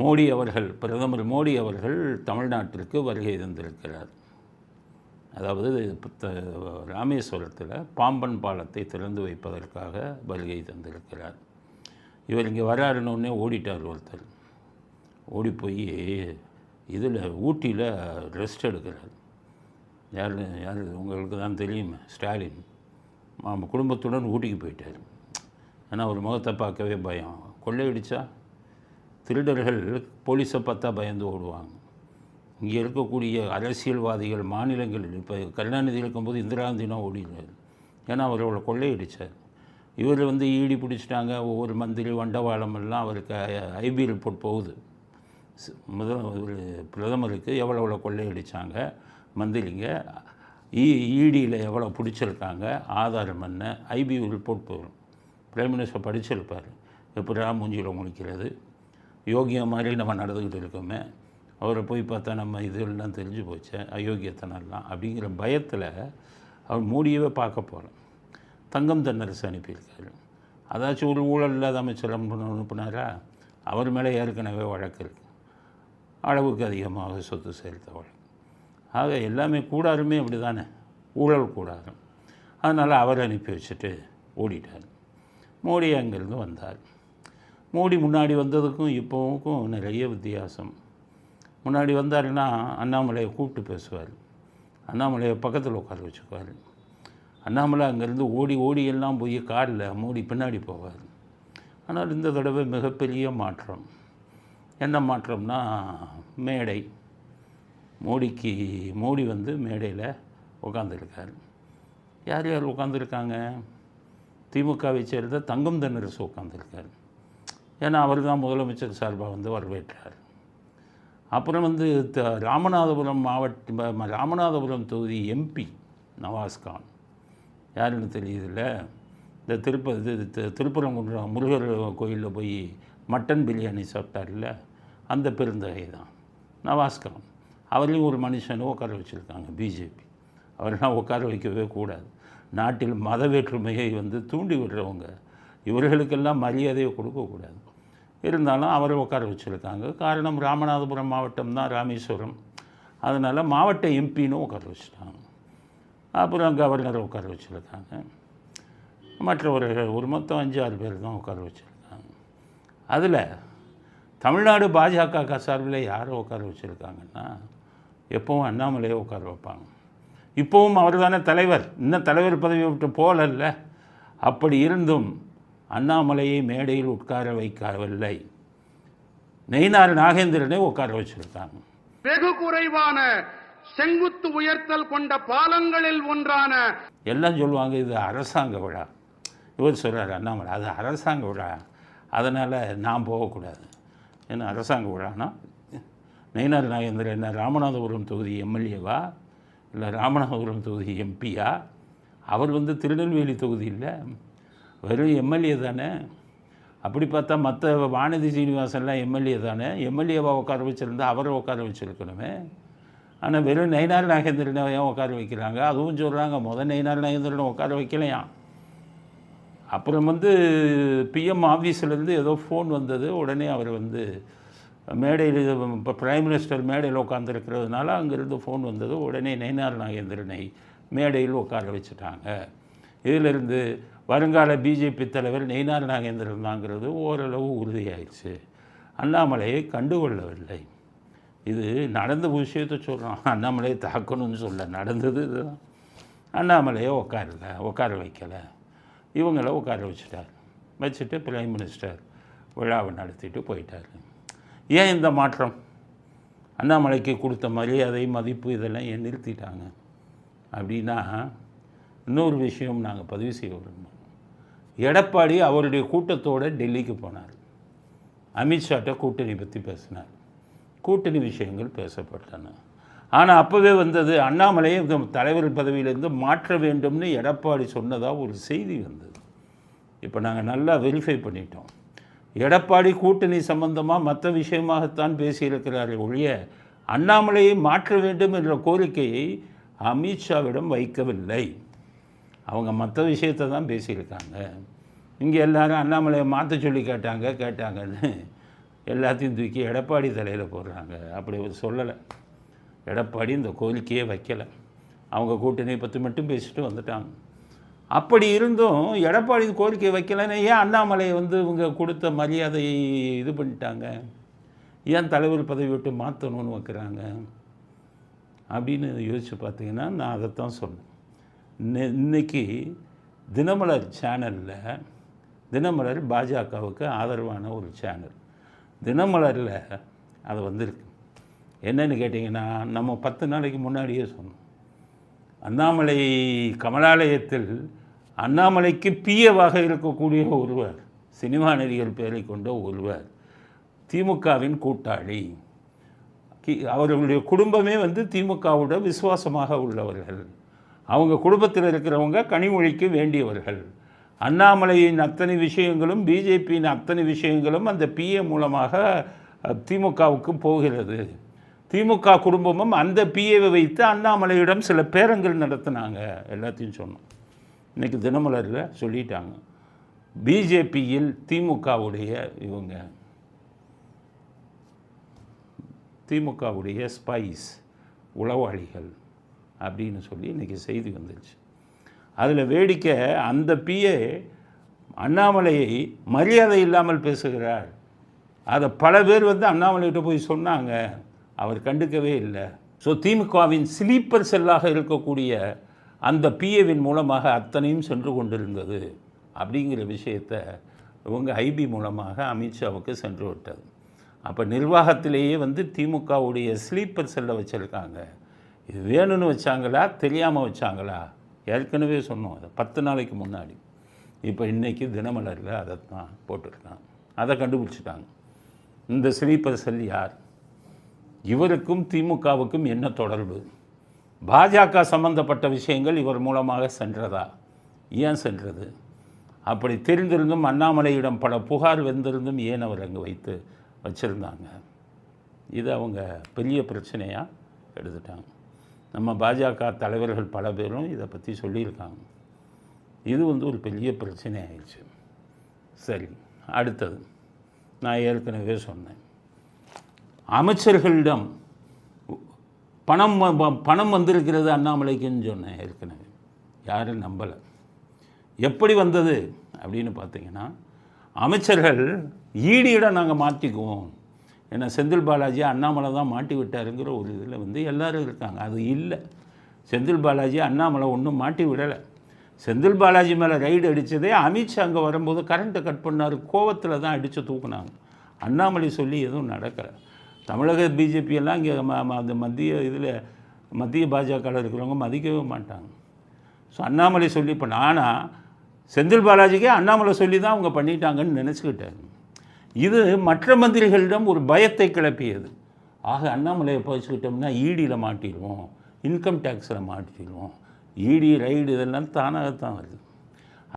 மோடி அவர்கள் பிரதமர் மோடி அவர்கள் தமிழ்நாட்டிற்கு வருகை தந்திருக்கிறார். அதாவது ராமேஸ்வரத்தில் பாம்பன் பாலத்தை திறந்து வைப்பதற்காக வருகை தந்திருக்கிறார். இவர் இங்கே வராருன்னு ஓடிட்டார் ஒருத்தர். ஓடி போய் இதில் ஊட்டியில் ரெஸ்ட் எடுக்கிறார். யார் யார்? உங்களுக்கு தான் தெரியுமே ஸ்டாலின். நம்ம குடும்பத்துடன் ஊட்டிக்கு போயிட்டார். ஏன்னா அவர் முகத்தை பார்க்கவே பயம். கொள்ளையடிச்சா? திருடர்கள் போலீஸை பார்த்தா பயந்து ஓடுவாங்க. இங்கே இருக்கக்கூடிய அரசியல்வாதிகள் மாநிலங்களில் இப்போ கருணாநிதி இருக்கும்போது இந்திராந்தினா ஓடினார் ஏன்னா அவர் அவளை கொள்ளையடிச்சார். இவர் வந்து ஈடி பிடிச்சிட்டாங்க ஒவ்வொரு மந்திரி வண்டவாளம் எல்லாம் அவருக்கு ஐபி ரிப்போர்ட் போகுது. முதல் பிரதமருக்கு எவ்வளோ எவ்வளோ கொள்ளையடித்தாங்க மந்திரிங்க இ ஈடியில் எவ்வளோ பிடிச்சிருக்காங்க ஆதாரம் என்ன ஐபி ரிப்போர்ட் போகும். பிரைம் மினிஸ்டர் படிச்சிருப்பார். எப்படிடா மூஞ்சியில் முடிக்கிறது யோகியா மாதிரி நம்ம நடந்துக்கிட்டு இருக்கோமே அவரை போய் பார்த்தா நம்ம இதெல்லாம் தெரிஞ்சு போச்சு அயோக்கியத்தனெல்லாம் அப்படிங்கிற பயத்தில் அவர் மோடியவே பார்க்க போகிறோம் தங்கம் தென்னரசு அனுப்பியிருக்காரு. அதாச்சும் ஒரு ஊழல் இல்லாத அமைச்சர் அனுப்புனாரா? அவர் மேலே ஏற்கனவே வழக்கு இருக்குது அளவுக்கு அதிகமாக சொத்து சேர்த்த வழக்கு ஆக எல்லாமே கூடாருமே அப்படி தானே ஊழல் கூடாரம். அதனால் அவர் அனுப்பி வச்சுட்டு ஓடிட்டார். மோடி அங்கேருந்து வந்தார். மோடி முன்னாடி வந்ததுக்கும் இப்போவுக்கும் நிறைய வித்தியாசம். முன்னாடி வந்தாருன்னா அண்ணாமலையை கூப்பிட்டு பேசுவார். அண்ணாமலையை பக்கத்தில் உட்கார வச்சுக்குவார். அண்ணாமலை அங்கேருந்து ஓடி ஓடி எல்லாம் போய் காரில் மோடி பின்னாடி போவார். ஆனால் இந்த தடவை மிகப்பெரிய மாற்றம். என்ன மாற்றம்னா மேடை. மோடிக்கு மோடி வந்து மேடையில் உட்காந்துருக்கார் யார் யார் உட்காந்துருக்காங்க திமுகவை சேர்ந்த தங்கம் தன்னரசு உட்காந்துருக்கார் ஏன்னா அவர் தான் முதலமைச்சர் சார்பாக வந்து வரவேற்றார். அப்புறம் வந்து த- ராமநாதபுரம் மாவட்ட ராமநாதபுரம் தொகுதி எம்பி நவாஸ்கான். யாருன்னு தெரியுதில்ல? இந்த திருப்பதி இது திருப்பரங்குன்றம் முருகர் கோயிலில் போய் மட்டன் பிரியாணி சாப்பிட்டார்ல? அந்த பெருந்தகை தான். நவாஸ்கான். அவரையும் ஒரு மனுஷனை உட்கார வச்சுருக்காங்க பிஜேபி. அவரெல்லாம் உட்கார வைக்கவே கூடாது. நாட்டில் மத வேற்றுமையை வந்து தூண்டி விடுறவங்க. இவர்களுக்கெல்லாம் மரியாதையை கொடுக்கக்கூடாது. இருந்தாலும் அவரை உட்கார வச்சுருக்காங்க. காரணம் ராமநாதபுரம் மாவட்டம் தான் ராமேஸ்வரம். அதனால் மாவட்ட எம்பின்னு உட்கார வச்சுட்டாங்க. அப்புறம் கவர்னரை உட்கார வச்சுருக்காங்க. மற்ற ஒரு ஒரு மொத்தம் அஞ்சு ஆறு பேர் தான் உட்கார வச்சுருக்காங்க. அதில் தமிழ்நாடு பாஜக சார்பில் யாரை உட்கார வச்சுருக்காங்கன்னா எப்பவும் அண்ணாமலையை உட்கார வைப்பாங்க. இப்போவும் அவர் தானே தலைவர். இன்னும் தலைவர் பதவி விட்டு போகலல்ல. அப்படி இருந்தும் அண்ணாமலையை மேடையில் உட்கார வைக்கவில்லை. நெய்னார் நாகேந்திரனை உட்கார வச்சுருக்காங்க. வெகு குறைவான செங்குத்து உயர்த்தல் கொண்ட பாலங்களில் ஒன்றான எல்லாம் சொல்லுவாங்க இது அரசாங்க விழா. இவர் சொல்கிறார் அண்ணாமலை அது அரசாங்க விழா. அதனால் நான் போகக்கூடாது. ஏன்னா அரசாங்க விழானா? நயினார் நாகேந்திரன் என்ன ராமநாதபுரம் தொகுதி எம்எல்ஏவா? இல்லை ராமநாதபுரம் தொகுதி எம்பியா? அவர் வந்து திருநெல்வேலி தொகுதி இல்லை. வெறும் எம்எல்ஏ தானே? அப்படி பார்த்தா மற்ற வானதி சீனிவாசன்லாம் எம்எல்ஏ தானே? எம்எல்ஏவாக உட்கார வச்சுருந்தா அவரை உட்கார வச்சுருக்கணுமே. ஆனால் வெறும் நயினார் நாகேந்திரனை ஏன் உட்கார வைக்கிறாங்க? அதுவும் சொல்கிறாங்க முதல் நயினார் நாகேந்திரனை உட்கார வைக்கலையாம். அப்புறம் வந்து பிஎம் ஆஃபீஸ்லேருந்து ஏதோ ஃபோன் வந்தது உடனே அவர் வந்து மேடையில் இப்போ பிரைம் மினிஸ்டர் மேடையில் உட்காந்துருக்கிறதுனால அங்கேருந்து ஃபோன் வந்தது உடனே நயினார் நாகேந்திரனை மேடையில் உட்கார வச்சுட்டாங்க. இதிலிருந்து வருங்கால பிஜேபி தலைவர் நெய்னார் நாகேந்திரன் தாங்கிறது ஓரளவு உறுதியாயிடுச்சு. அண்ணாமலையை கண்டுகொள்ளவில்லை. இது நடந்த விஷயத்தை சொல்கிறோம் அண்ணாமலையை தாக்கணும்னு சொல்ல நடந்தது இதுதான். அண்ணாமலையை உட்காரல உட்கார வைக்கலை. இவங்கள உட்கார வச்சுட்டார். வச்சுட்டு பிரைம் மினிஸ்டர் விழாவை நடத்திட்டு போயிட்டார். ஏன் இந்த மாற்றம்? அண்ணாமலைக்கு கொடுத்த மரியாதை மதிப்பு இதெல்லாம் ஏன் நிறுத்திட்டாங்க? அப்படின்னா இன்னொரு விஷயம் நாங்கள் பதிவு செய்ய விரும்புகிறோம் எடப்பாடி அவருடைய கூட்டத்தோடு டெல்லிக்கு போனார். அமித்ஷாட்ட கூட்டணி பற்றி பேசினார். கூட்டணி விஷயங்கள் பேசப்பட்டன. ஆனால் அப்போவே வந்தது அண்ணாமலையை இந்த தலைவர் பதவியிலிருந்து மாற்ற வேண்டும்னு எடப்பாடி சொன்னதாக ஒரு செய்தி வந்தது. இப்போ நாங்கள் நல்லா வெரிஃபை பண்ணிட்டோம். எடப்பாடி கூட்டணி சம்பந்தமாக மற்ற விஷயமாகத்தான் பேசியிருக்கிறாரே ஒழிய அண்ணாமலையை மாற்ற வேண்டும் என்ற கோரிக்கையை அமித்ஷாவிடம் வைக்கவில்லை. அவங்க மற்ற விஷயத்த தான் பேசியிருக்காங்க. இங்கே எல்லாரும் அண்ணாமலையை மாற்ற சொல்லி கேட்டாங்க கேட்டாங்கன்னு எல்லாத்தையும் தூக்கி எடப்பாடி தலையில் போடுறாங்க. அப்படி சொல்லலை. எடப்பாடி இந்த கோரிக்கையே வைக்கலை. அவங்க கூட்டணி பற்றி மட்டும் பேசிட்டு வந்துட்டாங்க. அப்படி இருந்தும் எடப்பாடி கோரிக்கை வைக்கலைன்னா ஏன் அண்ணாமலையை வந்து இவங்க கொடுத்த மரியாதையை இது பண்ணிட்டாங்க? ஏன் தலைவர் பதவி விட்டு மாற்றணும்னு வைக்கிறாங்க? அப்படின்னு யோசித்து பார்த்தீங்கன்னா நான் அதைத்தான் சொன்னேன். இன்னைக்கு தினமலர் சேனலில் தினமலர் பாஜகவுக்கு ஆதரவான ஒரு சேனல். தினமலரில் அது வந்திருக்கு. என்னன்னு கேட்டிங்கன்னா நம்ம பத்து நாளைக்கு முன்னாடியே சொன்னோம். அண்ணாமலை கமலாலயத்தில் அண்ணாமலைக்கு பியவாக இருக்கக்கூடிய ஒருவர் சினிமா நடிகர் பேரை கொண்ட ஒருவர் திமுகவின் கூட்டாளி. கி- அவர்களுடைய குடும்பமே வந்து திமுகவோட விசுவாசமாக உள்ளவர்கள். அவங்க குடும்பத்தில் இருக்கிறவங்க கனிமொழிக்கு வேண்டியவர்கள். அண்ணாமலையின் அத்தனை விஷயங்களும் பிஜேபியின் அத்தனை விஷயங்களும் அந்த பிஏ மூலமாக திமுகவுக்கு போகிறது. திமுக குடும்பமும் அந்த பிஏவை வைத்து அண்ணாமலையிடம் சில பேரங்கள் நடத்தினாங்க எல்லாத்தையும் சொன்னோம். இன்றைக்கி தினமலரில் சொல்லிட்டாங்க. பிஜேபியில் திமுகவுடைய இவங்க. திமுகவுடைய ஸ்பைஸ் உளவாளிகள். அப்படின்னு சொல்லி இன்றைக்கி செய்தி வந்துச்சு அதில் வேடிக்கை அந்த பிஏ அண்ணாமலையை மரியாதை இல்லாமல் பேசுகிறார். அதை பல பேர் வந்து அண்ணாமலைகிட்ட போய் சொன்னாங்க. அவர் கண்டுக்கவே இல்லை. ஸோ திமுகவின் ஸ்லீப்பர் செல்லாக இருக்கக்கூடிய அந்த பிஏவின் மூலமாக அத்தனையும் சென்று கொண்டிருந்தது அப்படிங்கிற விஷயத்தை இவங்க ஐபி மூலமாக அமித்ஷாவுக்கு சென்று விட்டது. அப்போ நிர்வாகத்திலேயே வந்து திமுகவுடைய ஸ்லீப்பர் செல்லை வச்சுருக்காங்க. இது வேணும்னு வச்சாங்களா? தெரியாமல் வச்சாங்களா? ஏற்கனவே சொன்னோம். அதை பத்து நாளைக்கு முன்னாடி. இப்போ இன்றைக்கி தினமலரில் அதை தான் போட்டிருக்கான். அதை கண்டுபிடிச்சிட்டாங்க. இந்த ஸ்லீப்பர் செல் யார்? இவருக்கும் திமுகவுக்கும் என்ன தொடர்பு? பாஜக சம்பந்தப்பட்ட விஷயங்கள் இவர் மூலமாக சென்றதா? ஏன் சென்றது? அப்படி தெரிந்திருந்தும் அண்ணாமலையிடம் பல புகார் வந்திருந்தும் ஏன் அவர் அங்கே வைத்து வச்சுருந்தாங்க? இது அவங்க பெரிய பிரச்சனையாக எடுத்துட்டாங்க. நம்ம பாஜக தலைவர்கள் பல பேரும் இதை பற்றி சொல்லியிருக்காங்க. இது வந்து ஒரு பெரிய பிரச்சனை ஆயிடுச்சு சரி அடுத்தது. நான் ஏற்கனவே சொன்னேன். அமைச்சர்களிடம் பணம் பணம் வந்திருக்கிறது அண்ணாமலைக்குன்னு சொன்னேன் ஏற்கனவே. யாரும் நம்பலை. எப்படி வந்தது அப்படின்னு பார்த்தீங்கன்னா அமைச்சர்கள் ஈடியிடம் நாங்கள் மாற்றிக்குவோம் ஏன்னா செந்தில் பாலாஜி அண்ணாமலை தான் மாட்டி விட்டாருங்கிற ஒரு இதில் வந்து எல்லோரும் இருக்காங்க. அது இல்லை. செந்தில் பாலாஜி அண்ணாமலை ஒன்றும் மாட்டி விடலை. செந்தில் பாலாஜி மேலே ரைடு அடித்ததே அமித்ஷா அங்கே வரும்போது கரண்ட்டை கட் பண்ணார் கோவத்தில் தான் அடித்து தூக்குனாங்க. அண்ணாமலை சொல்லி எதுவும் நடக்கலை. தமிழக பிஜேபி எல்லாம் இங்கே ம- அந்த மத்திய இதில் மத்திய பாஜகவில் இருக்கிறவங்க மதிக்கவே மாட்டாங்க. ஸோ அண்ணாமலை சொல்லி இப்போ நானா செந்தில் பாலாஜிக்கே அண்ணாமலை சொல்லி தான் அவங்க பண்ணிட்டாங்கன்னு நினச்சிக்கிட்டேன். இது மற்ற மந்திரிகளிடம் ஒரு பயத்தை கிளப்பியது. ஆக அண்ணாமலையை பறிச்சுக்கிட்டோம்னா ஈடியில் மாட்டிடுவோம் இன்கம் டேக்ஸில் மாட்டிடுவோம். ஈடி ரைடு இதெல்லாம் தானாகத்தான் வருது.